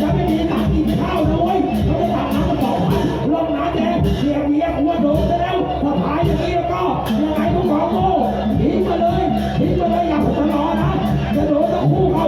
ฉัไม่มีตักกินข้าวนะเว้ยเขาจะตักน้ำมาสองพันลงน้ำแดงเสียเมียกูว่โดนแล้วถ้าพายอย่างนี้แล้วก็ยังไงพองโง่ทิ้งมาเลยทิ้มาเลยอย่าผมมารอนะจะโดนตะคู่เขา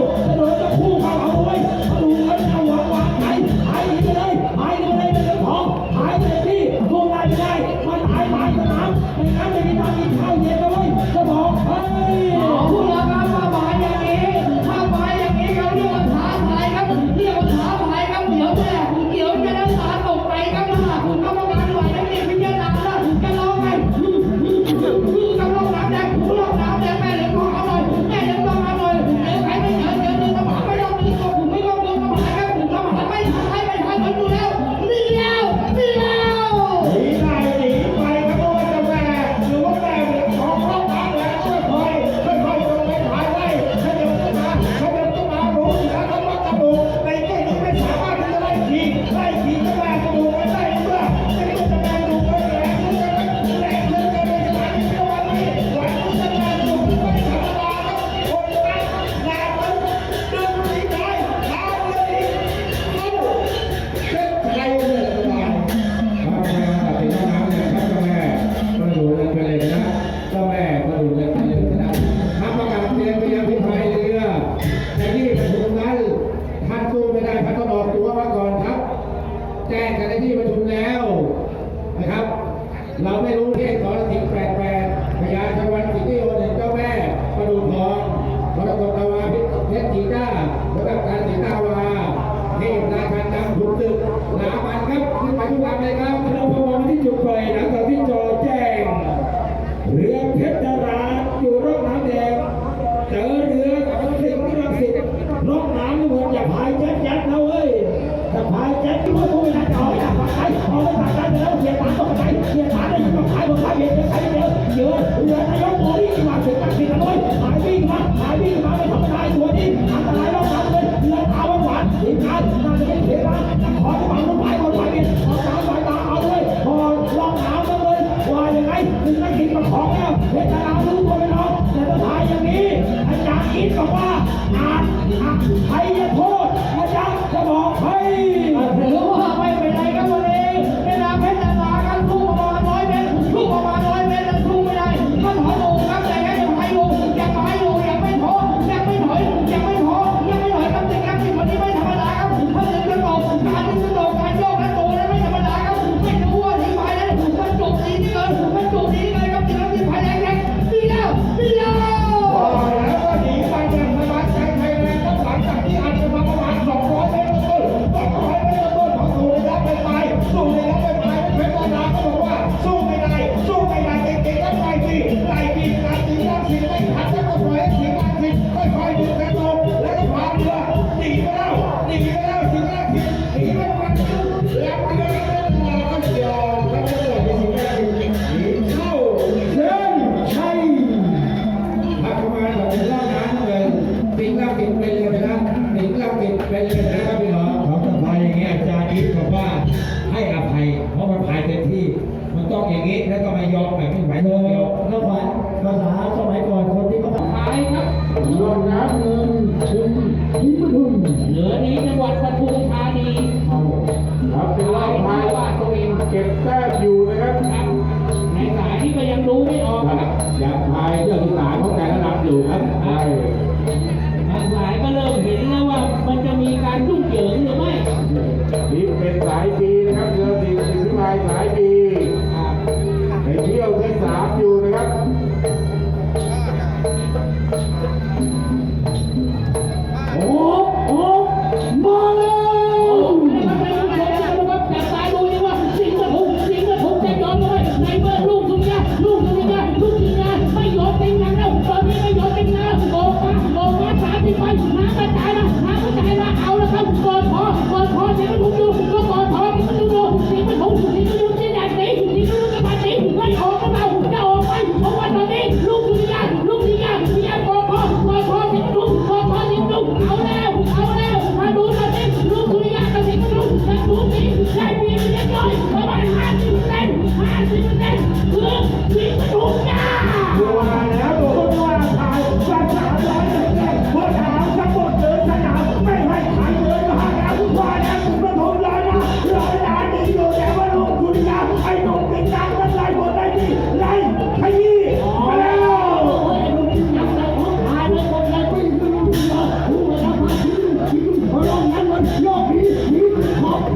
ยุทธ์น้ำมันครับขึ้นไปทุกลนเลยครับพนมพวงที่จุดไฟหลังจากที่ Thank you.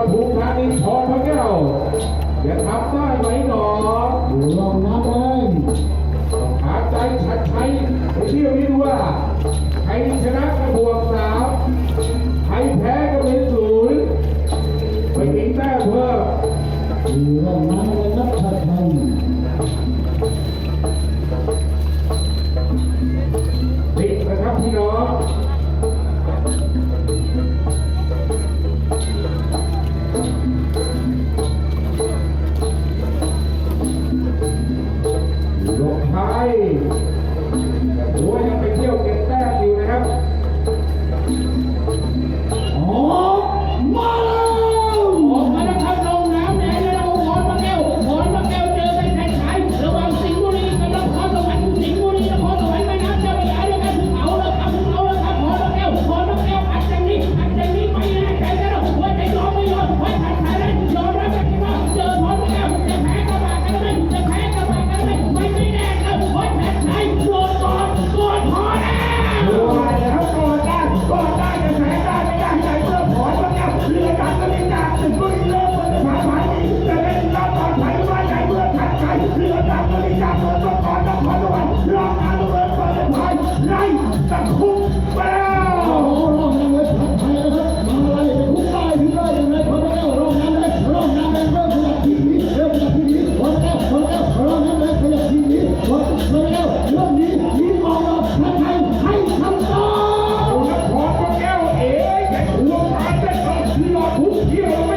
ปทุมธานีชอพระแก้วจะทำได้ไหมหนออยู่ลองนับเลยหาใจชัดชัยไปเที่ยวนี้ดูว่าใครชนะกระบวกสามใครแพ้ก็เป็นศูนย์ไปอีกแม่เพื่อยู่ลองนับเลยนับชัดชัย Yeah.